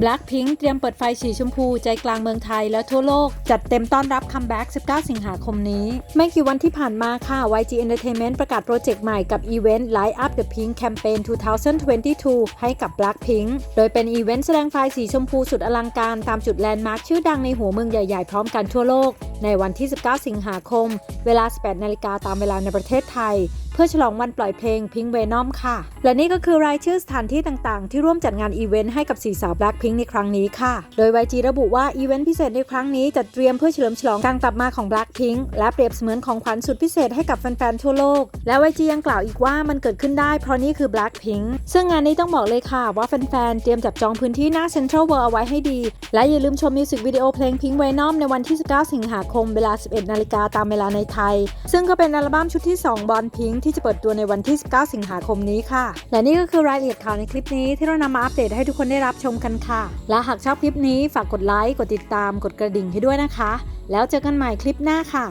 Blackpink เตรียมเปิดไฟสีชมพูใจกลางเมืองไทยและทั่วโลก จัดเต็มต้อนรับคัมแบ็ก 19 สิงหาคมนี้ ไม่กี่วันที่ผ่านมาค่ะ YG Entertainment ประกาศโปรเจกต์ใหม่กับอีเวนต์ Light Up the Pink Campaign 2022 ให้กับ Blackpink โดยเป็นอีเวนต์แสดงไฟสีชมพูสุดอลังการตามจุดแลนด์มาร์คชื่อดังในหัวเมืองใหญ่ๆ พร้อมกันทั่วโลก ในวันที่ 19 สิงหาคม เวลา 18 นาฬิกาตามเวลาในประเทศไทย เพื่อฉลองวันปล่อยเพลง Pink Venom ค่ะ และนี่ก็คือรายชื่อสถานที่ต่างๆ ที่ร่วมจัดงานอีเวนต์ให้กับสีสาว Blackpink ในครั้งนี้ค่ะ โดย YG ระบุว่าอีเวนต์พิเศษในครั้งนี้จัดเตรียมเพื่อเฉลิมฉลองการกลับมาของ Blackpink และเปรียบเสมือนของขวัญสุดพิเศษให้กับแฟนๆทั่วโลก และ YG ยังกล่าวอีกว่ามันเกิดขึ้นได้เพราะนี่คือ Blackpink ซึ่งงานนี้ต้องบอกเลยค่ะว่าแฟนๆเตรียมจับจองพื้นที่หน้า Central World เอาไว้ให้ดี และอย่าลืมชมมิวสิกวิดีโอเพลง Pink Venom ในวันที่ 19 สิงหาคมเวลา 11 นาฬิกาตามเวลาในไทย ซึ่งก็เป็นอัลบั้มชุดที่ 2 บอลพิงที่จะเปิดตัวในวันที่ 19 สิงหาคมนี้ค่ะ และนี่ก็คือรายละเอียดข่าวในคลิปนี้ที่เรานำมาอัปเดตให้ทุกคนได้รับชมกันค่ะ และหากชอบคลิปนี้ฝากกดไลค์ กดติดตาม กดกระดิ่งให้ด้วยนะคะ แล้วเจอกันใหม่คลิปหน้าค่ะ